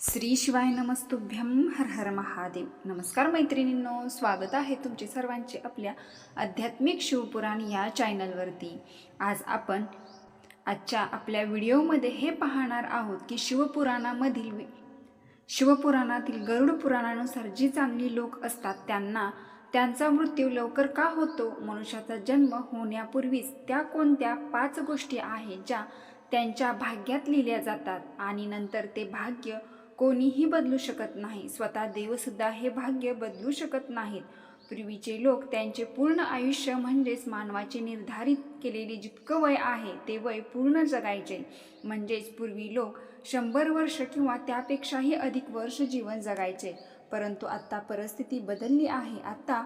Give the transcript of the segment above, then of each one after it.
श्री शिवाय नमस्तुभ्यम हर हर महादेव. नमस्कार मैत्रिणींनो स्वागत आहे तुमचे सर्वांचे आपल्या आध्यात्मिक शिवपुराण या चॅनलवरती आज आपण आजच्या आपल्या व्हिडिओमध्ये हे पाहणार आहोत की शिवपुराणामधील वि- शिवपुराणातील गरुड पुराणानुसार जी चांगली लोक असतात त्यांना त्यांचा मृत्यू लवकर का होतो मनुष्याचा जन्म होण्यापूर्वीच त्या कोणत्या पाच गोष्टी आहेत ज्या त्यांच्या भाग्यात लिहिल्या जातात आणि नंतर ते भाग्य कोणीही बदलू शकत नाही. स्वतः देवसुद्धा हे भाग्य बदलू शकत नाहीत. पूर्वीचे लोक त्यांचे पूर्ण आयुष्य म्हणजेच मानवाचे निर्धारित केलेले जितकं वय आहे ते वय पूर्ण जगायचे. म्हणजेच पूर्वी लोक शंभर वर्ष किंवा त्यापेक्षाही अधिक वर्ष जीवन जगायचे. परंतु आत्ता परिस्थिती बदलली आहे. आत्ता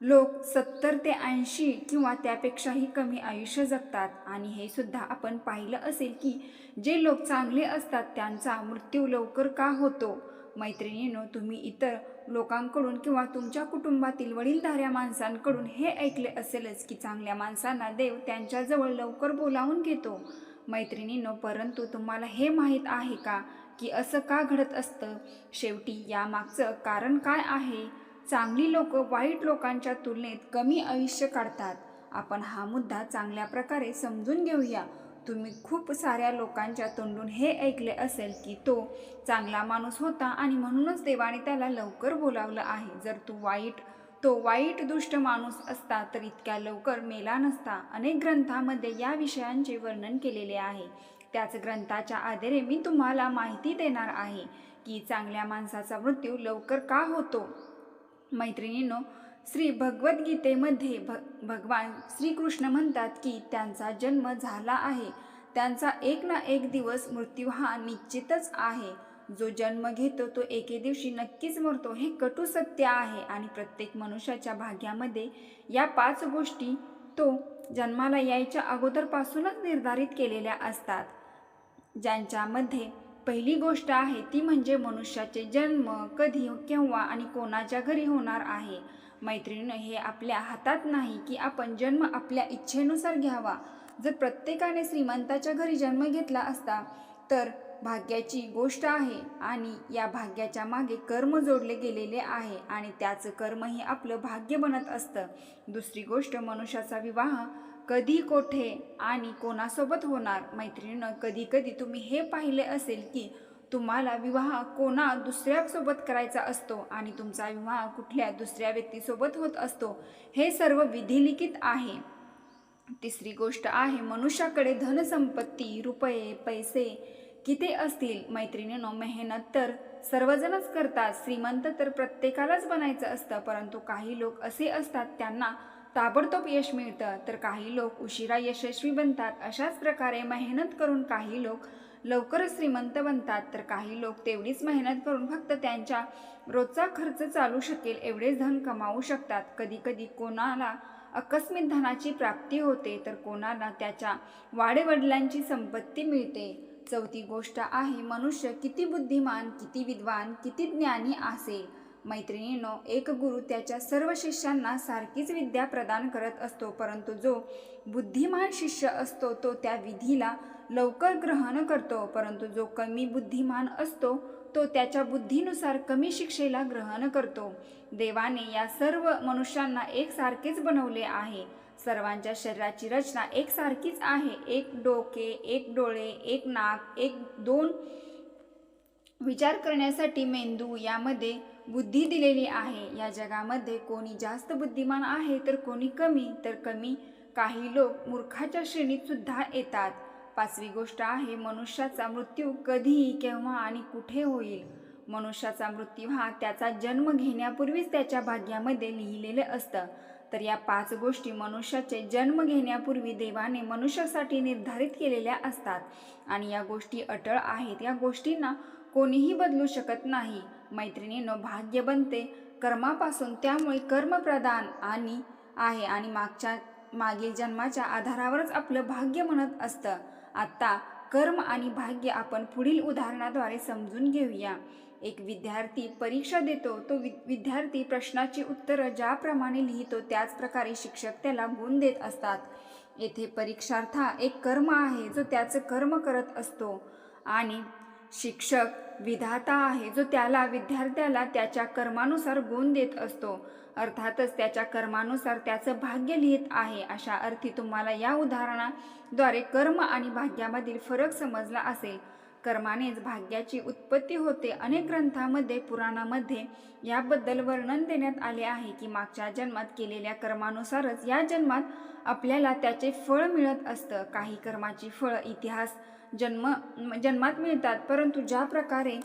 लोक सत्तर ते ऐंशी किंवा त्यापेक्षाही कमी आयुष्य जगतात. आणि हे सुद्धा आपण पाहिलं असेल की जे लोक चांगले असतात त्यांचा मृत्यू लवकर का होतो? मैत्रिणींनो तुम्ही इतर लोकांकडून किंवा तुमच्या कुटुंबातील वडीलधाऱ्या माणसांकडून हे ऐकले असेलच की चांगल्या माणसांना देव त्यांच्याजवळ लवकर बोलावून घेतो. मैत्रिणींनो परंतु तुम्हाला हे माहीत आहे का की असं का घडत असतं? शेवटी यामागचं कारण काय आहे? चांगली लोक वाईट लोकांच्या तुलनेत कमी आयुष्य काढतात. आपण हा मुद्दा चांगल्या प्रकारे समजून घेऊया. तुम्ही खूप साऱ्या लोकांच्या तोंडून हे ऐकले असेल की तो चांगला माणूस होता आणि म्हणूनच देवाने त्याला लवकर बोलावलं आहे. जर तू वाईट तो वाईट दुष्ट माणूस असता तर इतक्या लवकर मेला नसता. अनेक ग्रंथामध्ये या विषयांचे वर्णन केलेले आहे. त्याच ग्रंथाच्या आधारे मी तुम्हाला माहिती देणार आहे की चांगल्या माणसाचा मृत्यू लवकर का होतो? मैत्रिणींनो श्री भगवद्गीतेमध्ये भ भगवान श्रीकृष्ण म्हणतात की त्यांचा जन्म झाला आहे. त्यांचा एक ना एक दिवस मृत्यू हा निश्चितच आहे. जो जन्म घेतो तो एके दिवशी नक्कीच मरतो हे कटू सत्य आहे. आणि प्रत्येक मनुष्याच्या भाग्यामध्ये या पाच गोष्टी तो जन्माला यायच्या अगोदरपासूनच निर्धारित केलेल्या असतात. ज्यांच्यामध्ये पहिली गोष्ट आहे ती म्हणजे मनुष्याचे जन्म कधी केव्हा आणि कोणाच्या घरी होणार आहे. मैत्रिणीनं हे आपल्या हातात नाही की आपण जन्म आपल्या इच्छेनुसार घ्यावा. जर प्रत्येकाने श्रीमंताच्या घरी जन्म घेतला असता तर भाग्याची गोष्ट आहे आणि या भाग्याच्या मागे कर्म जोडले गेलेले आहे आणि त्याचं कर्मही आपलं भाग्य बनत असतं. दुसरी गोष्ट मनुष्याचा विवाह कधी कोठे आणि कोणासोबत होणार मैत्रिणीनं कधी कधी तुम्ही हे पाहिले असेल की तुम्हाला विवाह कोणा दुसऱ्यासोबत करायचा असतो आणि तुमचा विवाह कुठल्या दुसऱ्या व्यक्तीसोबत होत असतो हे सर्व विधिलिखित आहे. तिसरी गोष्ट आहे मनुष्याकडे धनसंपत्ती रुपये पैसे किती असतील मैत्रिणीनो मेहनत तर सर्वजणच करतात. श्रीमंत तर प्रत्येकालाच बनायचं असतं परंतु काही लोक असे असतात त्यांना ताबडतोब यश मिळतं. तर काही लोक उशिरा यशस्वी बनतात अशाच प्रकारे मेहनत करून काही लोक लवकरच श्रीमंत बनतात. तर काही लोक तेवढीच मेहनत करून फक्त त्यांच्या रोजचा खर्च चालू शकेल एवढेच धन कमावू शकतात. कधी कधी कोणाला अकस्मित धनाची प्राप्ती होते तर कोणाला त्याच्या वाडेवडिलांची संपत्ती मिळते. चौथी गोष्ट आहे मनुष्य किती बुद्धिमान किती विद्वान किती ज्ञानी असेल मैत्रिणीनो एक गुरु त्याच्या सर्व शिष्यांना सारखीच विद्या प्रदान करत असतो परंतु जो बुद्धिमान शिष्य असतो तो त्या विधीला लवकर ग्रहण करतो परंतु जो कमी बुद्धिमान असतो तो त्याच्या बुद्धीनुसार कमी शिक्षेला ग्रहण करतो. देवाने या सर्व मनुष्यांना एकसारखेच बनवले आहे. सर्वांच्या शरीराची रचना एकसारखीच आहे. एक डोके एक डोळे एक नाक एक दोन. विचार करण्यासाठी मेंदू यामध्ये बुद्धी दिलेली आहे. या जगामध्ये कोणी जास्त बुद्धिमान आहे तर कोणी कमी तर कमी काही लोक मूर्खाच्या श्रेणीत सुद्धा येतात. पाचवी गोष्ट आहे मनुष्याचा मृत्यू कधी केव्हा आणि कुठे होईल? मनुष्याचा मृत्यू हा त्याचा जन्म घेण्यापूर्वीच त्याच्या भाग्यामध्ये लिहिलेलं असतं. तर या पाच गोष्टी मनुष्याचे जन्म घेण्यापूर्वी देवाने मनुष्यासाठी निर्धारित केलेल्या असतात. आणि या गोष्टी अटळ आहेत. या गोष्टींना कोणीही बदलू शकत नाही. मैत्रिणीनं भाग्य बनते. कर्मापासून त्यामुळे कर्मप्रदान आणि आहे. आणि मागच्या मागील जन्माच्या आधारावरच आपलं भाग्य म्हणत असतं. आत्ता कर्म आणि भाग्य आपण पुढील उदाहरणाद्वारे समजून घेऊया. एक विद्यार्थी परीक्षा देतो तो वि विद्यार्थी प्रश्नाची उत्तरं ज्याप्रमाणे लिहितो त्याच प्रकारे शिक्षक त्याला गुण देत असतात. येथे परीक्षार्था एक कर्म आहे जो त्याचं कर्म करत असतो. आणि शिक्षक विधाता आहे जो त्याला विद्यार्थ्याला त्याच्या कर्मानुसार गुण देत असतो. अर्थातच त्याच्या कर्मानुसार त्याचं भाग्य लिहित आहे अशा अर्थी तुम्हाला या उदाहरणाद्वारे कर्म आणि भाग्यामधील फरक समजला असेल. कर्मानेच भाग्याची उत्पत्ती होते. अनेक ग्रंथामध्ये पुराणामध्ये याबद्दल वर्णन देण्यात आले आहे की मागच्या जन्मात केलेल्या कर्मानुसारच या जन्मात आपल्याला त्याचे फळ मिळत असतं. काही कर्माची फळं इतिहास जन्म जन्मात मिळतात परंतु ज्या प्रकारे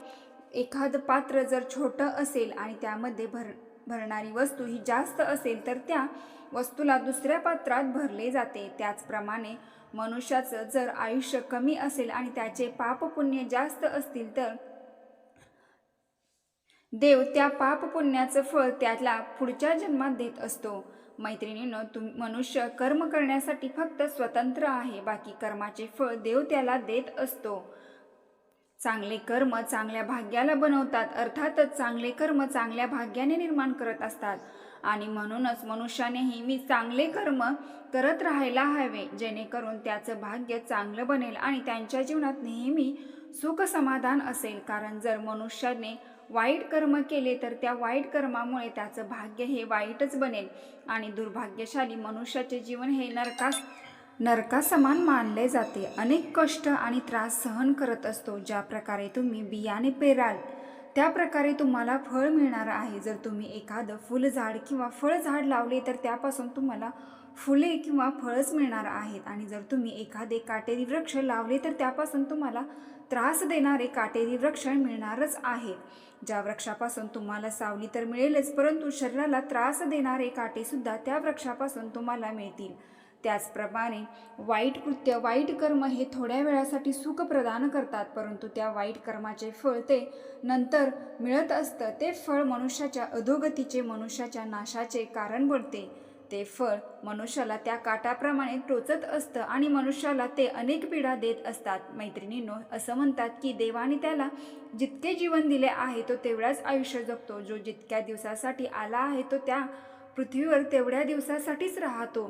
एखादं पात्र जर छोटं असेल आणि त्यामध्ये भर भरणारी वस्तू ही जास्त असेल तर त्या वस्तूला दुसऱ्या पात्रात भरले जाते. त्याचप्रमाणे मनुष्याचं जर आयुष्य कमी असेल आणि त्याचे पाप पुण्य जास्त असतील तर देव त्या पाप पुण्याचं फळ त्याला पुढच्या जन्मात देत असतो. मैत्रिणीनं तुम मनुष्य कर्म करण्यासाठी फक्त स्वतंत्र आहे बाकी कर्माचे फळ देव त्याला देत असतो. चांगले कर्म चांगल्या भाग्याला बनवतात अर्थातच चांगले कर्म चांगल्या भाग्याने निर्माण करत असतात. आणि म्हणूनच मनुष्याने नेहमी चांगले कर्म करत राहायला हवे जेणेकरून त्याचं भाग्य चांगलं बनेल आणि त्यांच्या जीवनात नेहमी सुख समाधान असेल. कारण जर मनुष्याने वाईट कर्म केले तर त्या वाईट कर्मामुळे त्याचं भाग्य हे वाईटच बनेल. आणि दुर्भाग्यशाली मनुष्याचे जीवन हे नरकास नरकासमान मानले जाते. अनेक कष्ट आणि त्रास सहन करत असतो ज्या प्रकारे तुम्ही बियाणे पेराल. त्या प्रकारे तुम्हाला फळ मिळणार आहे. जर तुम्ही एखादं फुलझाड किंवा फळझाड लावले तर त्यापासून तुम्हाला फुले किंवा फळच मिळणार आहेत. आणि जर तुम्ही एखादे काटेरी वृक्ष लावले तर त्यापासून तुम्हाला त्रास देणारे काटेरी वृक्ष मिळणारच आहे ज्या वृक्षापासून तुम्हाला सावली तर मिळेलच परंतु शरीराला त्रास देणारे काटेसुद्धा त्या वृक्षापासून तुम्हाला मिळतील. त्याचप्रमाणे वाईट कृत्य वाईट कर्म हे थोड्या वेळासाठी सुख प्रदान करतात परंतु त्या वाईट कर्माचे फळ ते नंतर मिळत असतं. ते फळ मनुष्याच्या अधोगतीचे मनुष्याच्या नाशाचे कारण बनते. ते फळ मनुष्याला त्या काटाप्रमाणे टोचत असतं आणि मनुष्याला ते अनेक पीडा देत असतात. मैत्रिणींनो असं म्हणतात की देवाने त्याला जितके जीवन दिले आहे तो तेवढाच आयुष्य जगतो. जो जितक्या दिवसासाठी आला आहे तो त्या पृथ्वीवर तेवढ्या दिवसासाठीच राहतो.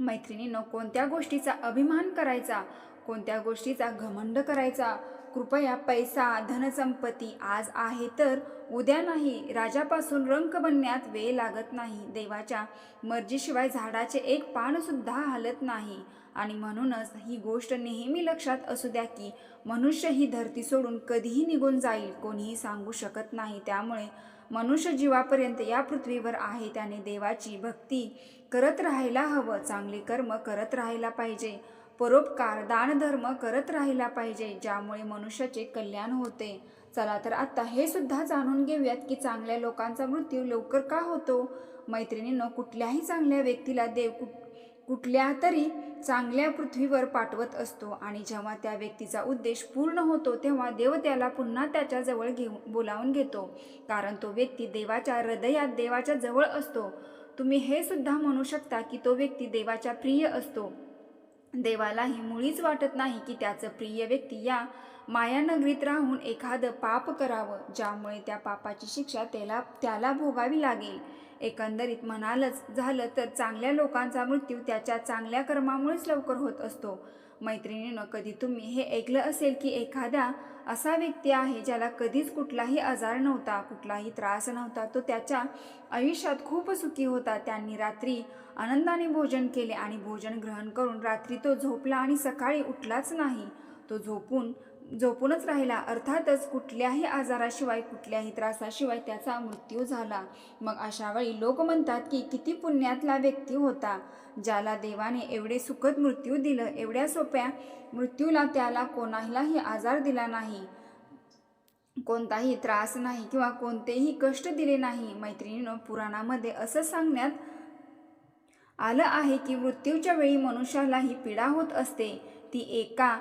मैत्रिणीनं कोणत्या गोष्टीचा अभिमान करायचा? कोणत्या गोष्टीचा घमंड करायचा? कृपया पैसा धनसंपत्ती आज आहे तर उद्या नाही. राजापासून रंक बनण्यात वेळ लागत नाही. देवाच्या मर्जीशिवाय झाडाचे एक पानसुद्धा हलत नाही. आणि म्हणूनच ही गोष्ट नेहमी लक्षात असू द्या की मनुष्य ही धरती सोडून कधीही निघून जाईल कोणीही सांगू शकत नाही. त्यामुळे मनुष्य जीवापर्यंत या पृथ्वीवर आहे त्याने देवाची भक्ती करत राहायला हवं चांगले कर्म करत राहायला पाहिजे परोपकार दानधर्म करत राहायला पाहिजे ज्यामुळे मनुष्याचे कल्याण होते. चला तर आत्ता हे सुद्धा जाणून घेऊयात की चांगल्या लोकांचा मृत्यू लवकर का होतो? मैत्रिणीनं कुठल्याही चांगल्या व्यक्तीला देव कुठ कुठल्या तरी चांगल्या पृथ्वीवर पाठवत असतो आणि जेव्हा त्या व्यक्तीचा उद्देश पूर्ण होतो तेव्हा देव त्याला पुन्हा त्याच्याजवळ घेऊन बोलावून घेतो. कारण तो व्यक्ती देवाच्या हृदयात देवाच्या जवळ असतो. तुम्ही हे सुद्धा म्हणू शकता की तो व्यक्ती देवाच्या प्रिय असतो. देवालाही मुळीच वाटत नाही की त्याचं प्रिय व्यक्ती या मायानगरीत राहून एखादं पाप करावं ज्यामुळे त्या पापाची शिक्षा त्याला त्याला भोगावी लागेल. एकंदरीत म्हणालच झालं तर चांगल्या लोकांचा मृत्यू त्याच्या चांगल्या कर्मामुळेच लवकर होत असतो. मैत्रिणीनं कधी तुम्ही हे ऐकलं असेल की एखाद्या असा व्यक्ती आहे ज्याला कधीच कुठलाही आजार नव्हता कुठलाही त्रास नव्हता तो त्याच्या आयुष्यात खूप सुखी होता. त्यांनी रात्री आनंदाने भोजन केले आणि भोजन ग्रहण करून रात्री तो झोपला आणि सकाळी उठलाच नाही. तो झोपून झोपूनच राहिला. अर्थातच कुठल्याही आजाराशिवाय कुठल्याही त्रासाशिवाय त्याचा मृत्यू झाला. मग अशा वेळी लोक म्हणतात की किती पुण्यातला व्यक्ती होता ज्याला देवाने एवढे सुखद मृत्यू दिलं एवढ्या सोप्या मृत्यूला त्याला कोणालाही आजार दिला नाही. कोणताही त्रास नाही किंवा कोणतेही कष्ट दिले नाही. मैत्रिणीनं पुराणामध्ये असं सांगण्यात आलं आहे की मृत्यूच्या वेळी मनुष्यालाही पीडा होत असते. ती एका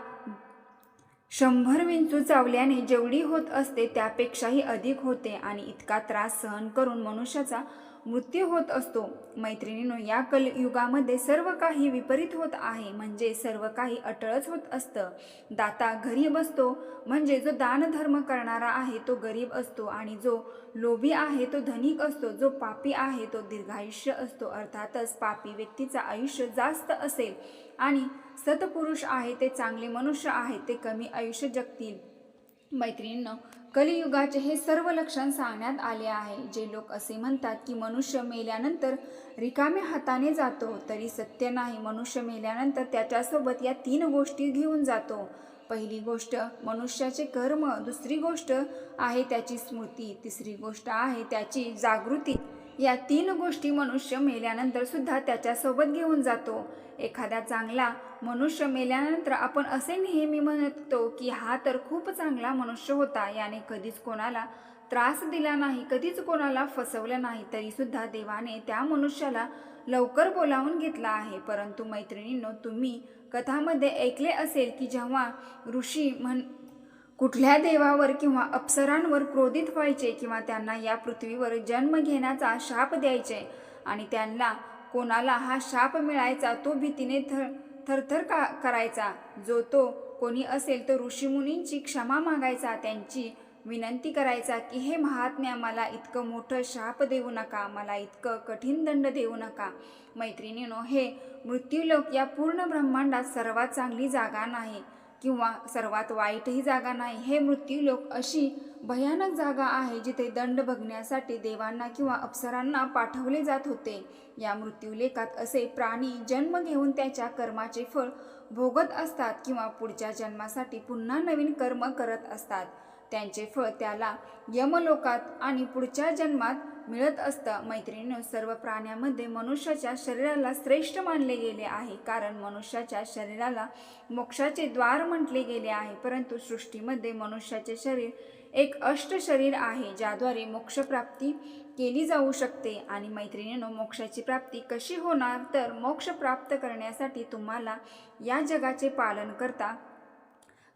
शंभर विंचू चावल्याने जेवढी होत असते त्यापेक्षाही अधिक होते आणि इतका त्रास सहन करून मनुष्याचा मृत्यू होत असतो. मैत्रिणीनो या कलयुगामध्ये सर्व काही विपरीत होत आहे. म्हणजे सर्व काही अटळच होत असतं. दाता घरी बसतो म्हणजे जो दानधर्म करणारा आहे तो गरीब असतो. आणि जो लोभी आहे तो धनिक असतो. जो पापी आहे तो दीर्घायुष्य असतो. अर्थातच पापी व्यक्तीचं आयुष्य जास्त असेल आणि सतपुरुष आहे ते चांगले मनुष्य आहे ते कमी आयुष्य जगतील. मैत्रिणींना कलियुगाचे हे सर्व लक्षण सांगण्यात आले आहे. जे लोक असे म्हणतात की मनुष्य मेल्यानंतर रिकाम्या हाताने जातो तरी सत्य नाही. मनुष्य मेल्यानंतर त्याच्यासोबत या तीन गोष्टी घेऊन जातो. पहिली गोष्ट मनुष्याचे कर्म. दुसरी गोष्ट आहे त्याची स्मृती. तिसरी गोष्ट आहे त्याची जागृती. या तीन गोष्टी मनुष्य मेल्यानंतर सुद्धा त्याच्यासोबत घेऊन जातो. एखादा चांगला मनुष्य मेल्यानंतर आपण असे नेहमी म्हणतो की हा तर खूप चांगला मनुष्य होता याने कधीच कोणाला त्रास दिला नाही कधीच कोणाला फसवलं नाही तरी सुद्धा देवाने त्या मनुष्याला लवकर बोलावून घेतला आहे. परंतु मैत्रिणींनो तुम्ही कथामध्ये ऐकले असेल की जेव्हा ऋषी म्हण कुठल्या देवावर किंवा अप्सरांवर क्रोधित व्हायचे किंवा त्यांना या पृथ्वीवर जन्म घेण्याचा शाप द्यायचे आणि त्यांना कोणाला हा शाप मिळायचा तो भीतीने थर थरथर का करायचा. जो तो कोणी असेल तर ऋषीमुनींची क्षमा मागायचा. त्यांची विनंती करायचा की हे महात्म्या मला इतकं मोठं शाप देऊ नका. मला इतकं कठीण दंड देऊ नका. मैत्रिणीनो हे मृत्यूलोक या पूर्ण ब्रह्मांडात सर्वात चांगली जागा नाही. किंवा सर्वात वाईटही जागा नाही. हे मृत्यूलोक अशी भयानक जागा आहे जिथे दंड बघण्यासाठी देवांना किंवा अप्सरांना पाठवले जात होते. या मृत्यूलेखात असे प्राणी जन्म घेऊन त्याच्या कर्माचे फळ भोगत असतात किंवा पुढच्या जन्मासाठी पुन्हा नवीन कर्म करत असतात. त्यांचे फळ त्याला यमलोकात आणि पुढच्या जन्मात मिळत असतं मैत्रिणीनं सर्व प्राण्यामध्ये मनुष्याच्या शरीराला श्रेष्ठ मानले गेले आहे. कारण मनुष्याच्या शरीराला मोक्षाचे द्वार म्हटले गेले आहे. परंतु सृष्टीमध्ये मनुष्याचे शरीर एक अष्ट शरीर आहे ज्याद्वारे मोक्षप्राप्ती केली जाऊ शकते. आणि मैत्रिणीनं मोक्षाची प्राप्ती कशी होणार तर मोक्ष प्राप्त करण्यासाठी तुम्हाला या जगाचे पालन करता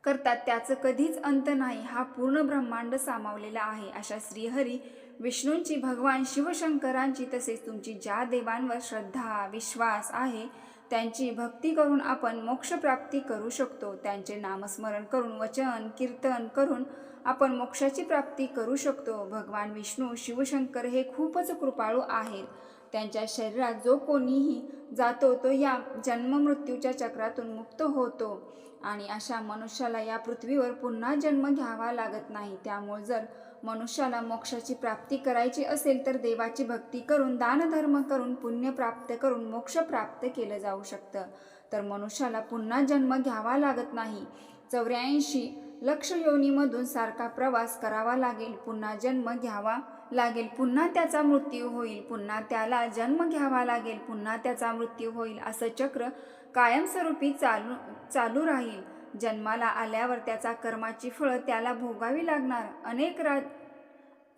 करतात त्याचं कधीच अंत नाही. हा पूर्ण ब्रह्मांड सामावलेला आहे. अशा श्रीहरी विष्णूंची भगवान शिवशंकरांची तसेच तुमची ज्या देवांवर श्रद्धा विश्वास आहे त्यांची भक्ती करून आपण मोक्षप्राप्ती करू शकतो. त्यांचे नामस्मरण करून वचन कीर्तन करून आपण मोक्षाची प्राप्ती करू शकतो. भगवान विष्णू शिवशंकर हे खूपच कृपाळू आहेत. त्यांच्या शरीरात जो कोणीही जातो तो या जन्ममृत्यूच्या चक्रातून मुक्त होतो. आणि अशा मनुष्याला या पृथ्वीवर पुन्हा जन्म घ्यावा लागत नाही. त्यामुळे जर मनुष्याला मोक्षाची प्राप्ती करायची असेल तर देवाची भक्ती करून दानधर्म करून पुण्य प्राप्त करून मोक्ष प्राप्त केलं जाऊ शकतं. तर मनुष्याला पुन्हा जन्म घ्यावा लागत नाही. चौऱ्याऐंशी लक्ष योनीमधून सारखा प्रवास करावा लागेल. पुन्हा जन्म घ्यावा लागेल. पुन्हा त्याचा मृत्यू होईल. पुन्हा त्याला जन्म घ्यावा लागेल. पुन्हा त्याचा मृत्यू होईल. असं चक्र कायमस्वरूपी चालू चालू राहील. जन्माला आल्यावर त्याचा कर्माची फळं त्याला भोगावी लागणार. अनेक रा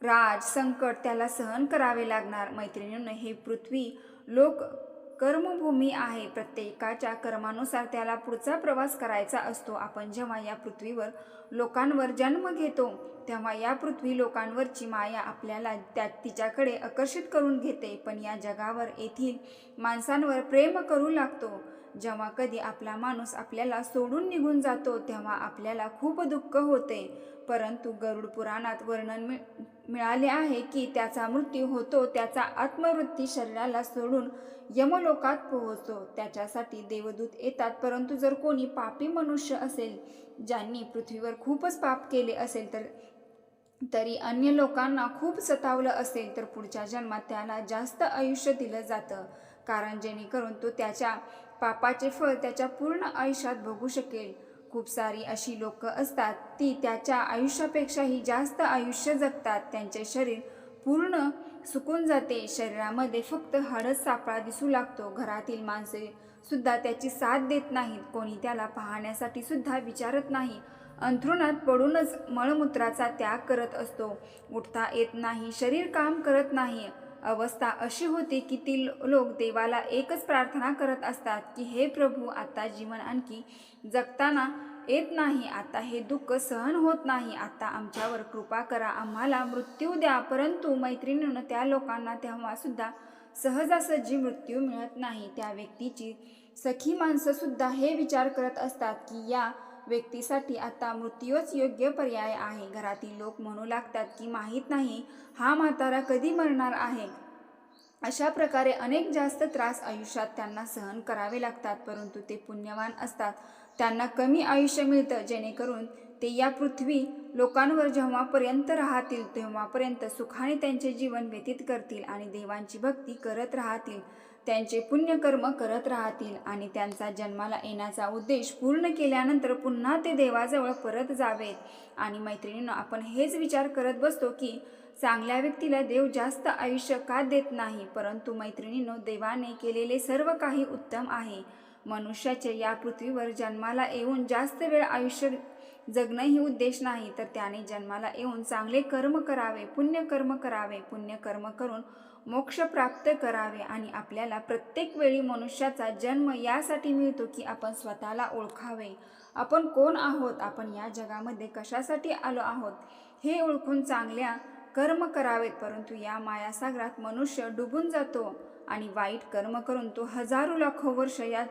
राज संकट त्याला सहन करावे लागणार. मैत्रिणीनं हे पृथ्वी लोक कर्मभूमी आहे. प्रत्येकाच्या कर्मानुसार त्याला पुढचा प्रवास करायचा असतो. आपण जेव्हा या पृथ्वीवर लोकांवर जन्म घेतो तेव्हा या पृथ्वी लोकांवरची माया आपल्याला त्या तिच्याकडे आकर्षित करून घेते. पण या जगावर येथील माणसांवर प्रेम करू लागतो. जेव्हा कधी आपला माणूस आपल्याला सोडून निघून जातो तेव्हा आपल्याला खूप दुःख होते. परंतु गरुड पुराणात वर्णन मिळ मिळाले आहे की त्याचा मृत्यू होतो त्याचा आत्मवृत्ती शरीराला सोडून यमलोकात पोहोचतो. त्याच्यासाठी देवदूत येतात परंतु जर कोणी पापी मनुष्य असेल ज्यांनी पृथ्वीवर खूपच पाप केले असेल तर तरी अन्य लोकांना खूप सतावलं असेल तर पुढच्या जन्मात त्याला जास्त आयुष्य दिलं जातं. कारण जेणेकरून तो त्याच्या पापाचे फळ त्याच्या पूर्ण आयुष्यात भोगू शकेल. खूप सारी अशी लोक असतात ती त्याच्या आयुष्यापेक्षाही जास्त आयुष्य जगतात. त्यांचे शरीर पूर्ण सुकून जाते. शरीरामध्ये फक्त हळद सापळा दिसू लागतो. घरातील माणसे सुद्धा त्याची साथ देत नाहीत. कोणी त्याला पाहण्यासाठी सुद्धा विचारत नाही. अंथरुणात पडूनच मळमूत्राचा त्याग करत असतो. उठता येत नाही. शरीर काम करत नाही. अवस्था अशी होती की ती लोक देवाला एकच प्रार्थना करत असतात की हे प्रभू आता जीवन आणखी जगताना येत नाही. आता हे दुःख सहन होत नाही. आता आमच्यावर कृपा करा. आम्हाला मृत्यू द्या. परंतु मैत्रिणीनं त्या लोकांना तेव्हासुद्धा सहजासहजी मृत्यू मिळत नाही. त्या व्यक्तीची सखी माणसंसुद्धा हे विचार करत असतात की या व्यक्तीसाठी आता मृत्यूच योग्य पर्याय आहे. घरातील लोक म्हणू लागतात की माहीत नाही हा म्हातारा कधी मरणार आहे? अशा प्रकारे अनेक जास्त त्रास आयुष्यात त्यांना सहन करावे लागतात परंतु ते पुण्यवान असतात. त्यांना कमी आयुष्य मिळतं जेणेकरून ते या पृथ्वी लोकांवर जेव्हापर्यंत राहतील तेव्हापर्यंत सुखाने त्यांचे जीवन व्यतीत करतील आणि देवांची भक्ती करत राहतील. त्यांचे पुण्यकर्म करत राहतील आणि त्यांचा जन्माला येण्याचा उद्देश पूर्ण केल्यानंतर पुन्हा ते देवाजवळ परत जावेत. आणि मैत्रिणीनं आपण हेच विचार करत बसतो की चांगल्या व्यक्तीला देव जास्त आयुष्य का देत नाही? परंतु मैत्रिणींनो देवाने केलेले सर्व काही उत्तम आहे. मनुष्याचे या पृथ्वीवर जन्माला येऊन जास्त वेळ आयुष्य जगणं ही उद्देश नाही तर त्याने जन्माला येऊन चांगले कर्म करावे पुण्यकर्म करावे. पुण्यकर्म करून मोक्ष प्राप्त करावे आणि आपल्याला प्रत्येक वेळी मनुष्याचा जन्म यासाठी मिळतो की आपण स्वतःला ओळखावे. आपण कोण आहोत? आपण या जगामध्ये कशासाठी आलो आहोत? हे ओळखून चांगल्या कर्म करावेत परंतु या मायासागरात मनुष्य डुबून जातो. आणि वाईट कर्म करून तो हजारो लाखो वर्ष या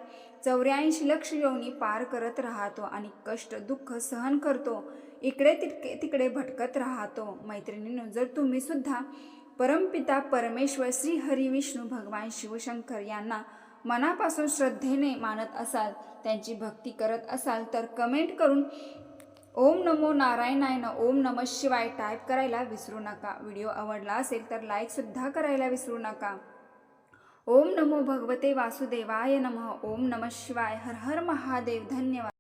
चौऱ्याऐंशी लक्ष योनी पार करत राहतो आणि कष्ट दुःख सहन करतो. इकडे तिकडे तिकडे भटकत राहतो. मैत्रिणींनो जर तुम्ही सुद्धा परमपिता परमेश्वर श्री हरी विष्णू भगवान शिवशंकर यांना मनापासून श्रद्धेने मानत असाल त्यांची भक्ती करत असाल तर कमेंट करून ओम नमो नारायणाय ना ओम नम शिवाय टाईप करायला विसरू नका. व्हिडिओ आवडला असेल तर लाईकसुद्धा करायला विसरू नका. ओम नमो भगवते वासुदेवाय नमः. ओम नम शिवाय. हर हर महादेव. धन्यवाद.